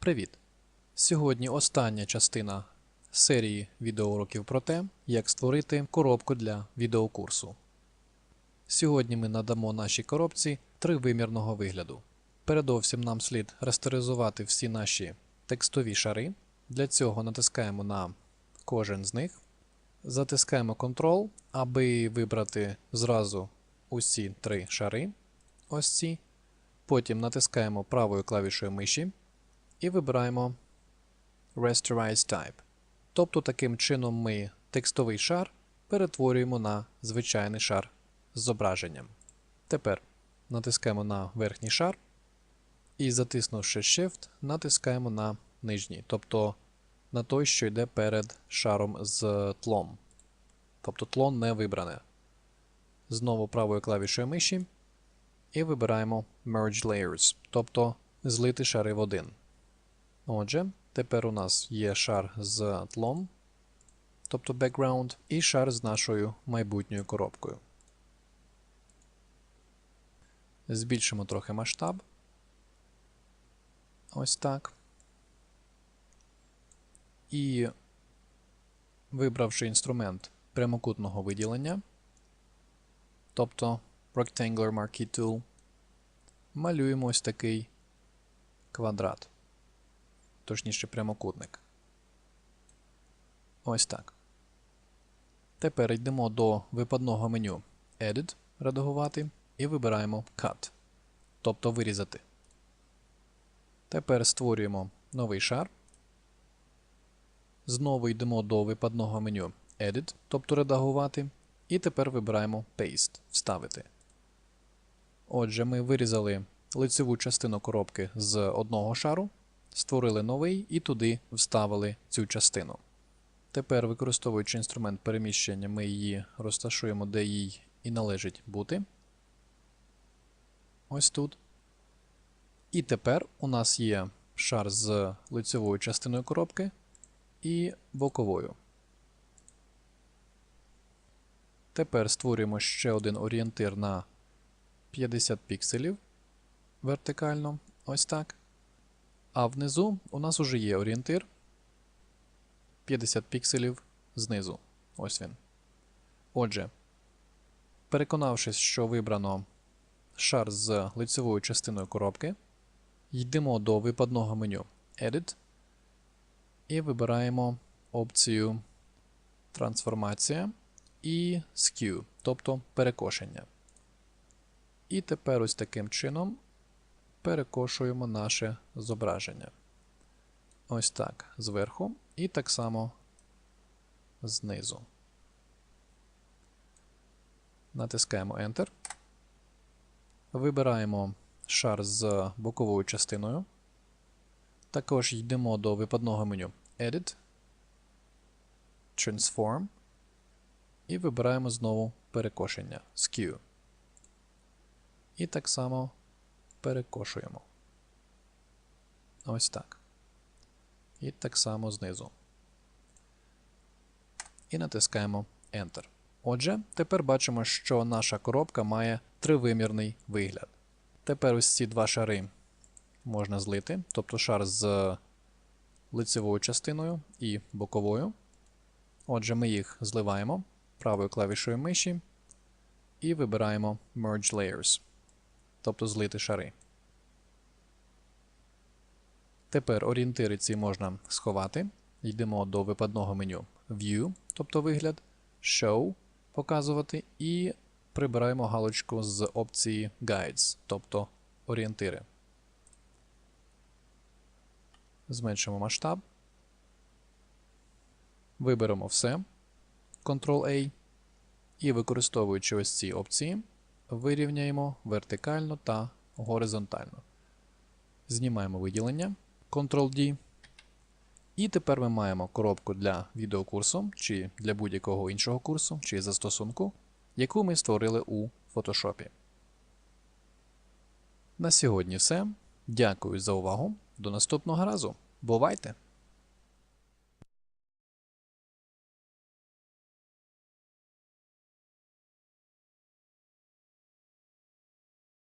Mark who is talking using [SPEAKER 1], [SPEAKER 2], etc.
[SPEAKER 1] Привіт! Сьогодні остання частина серії відеоуроків про те, як створити коробку для відеокурсу. Сьогодні ми надамо нашій коробці тривимірного вигляду. Передовсім нам слід растеризувати всі наші текстові шари. Для цього натискаємо на кожен з них, затискаємо Ctrl, аби вибрати зразу усі три шари. Ось ці. Потім натискаємо правою клавішою миші і вибираємо Rasterize Type. Тобто таким чином ми текстовий шар перетворюємо на звичайний шар з зображенням. Тепер натискаємо на верхній шар і затиснувши Shift, натискаємо на нижній, тобто на той, що йде перед шаром з тлом. Тобто тло не вибране. Знову правою клавішою миші і вибираємо Merge Layers, тобто злити шари в один. Отже, тепер у нас є шар з тлом, тобто background, і шар з нашою майбутньою коробкою. Збільшимо трохи масштаб. Ось так. І вибравши інструмент прямокутного виділення, тобто Rectangular Marquee Tool, малюємо ось такий квадрат, точніше прямокутник. Ось так. Тепер йдемо до випадного меню Edit, редагувати, і вибираємо Cut, тобто вирізати. Тепер створюємо новий шар. Знову йдемо до випадного меню Edit, тобто редагувати, і тепер вибираємо Paste вставити. Отже, ми вирізали лицеву частину коробки з одного шару, створили новий і туди вставили цю частину. Тепер, використовуючи інструмент переміщення, ми її розташуємо, де їй і належить бути. Ось тут. І тепер у нас є шар з лицевою частиною коробки і боковою. Тепер створюємо ще один орієнтир на 50 пікселів вертикально, ось так. А внизу у нас уже є орієнтир 50 пікселів знизу. Ось він. Отже, переконавшись, що вибрано шар з лицевою частиною коробки, йдемо до випадного меню Edit і вибираємо опцію Трансформація і Skew, тобто перекошення. І тепер ось таким чином перекошуємо наше зображення. Ось так зверху, і так само знизу. Натискаємо Enter. Вибираємо шар з боковою частиною. Також йдемо до випадного меню Edit, Transform і вибираємо знову перекошення Skew. І так само перекошуємо. Ось так. І так само знизу. І натискаємо Enter. Отже, тепер бачимо, що наша коробка має тривимірний вигляд. Тепер ось ці два шари можна злити, тобто шар з лицевою частиною і боковою. Отже, ми їх зливаємо правою клавішою миші і вибираємо Merge Layers, тобто злити шари. Тепер орієнтири ці можна сховати. Йдемо до випадного меню View, тобто вигляд, Show показувати, і прибираємо галочку з опції Guides, тобто орієнтири. Зменшимо масштаб. Виберемо все. Ctrl-A. І використовуючи ось ці опції, вирівняємо вертикально та горизонтально. Знімаємо виділення. Ctrl-D. І тепер ми маємо коробку для відеокурсу, чи для будь-якого іншого курсу, чи застосунку, яку ми створили у Photoshop. На сьогодні все. Дякую за увагу. До наступного разу. Бувайте!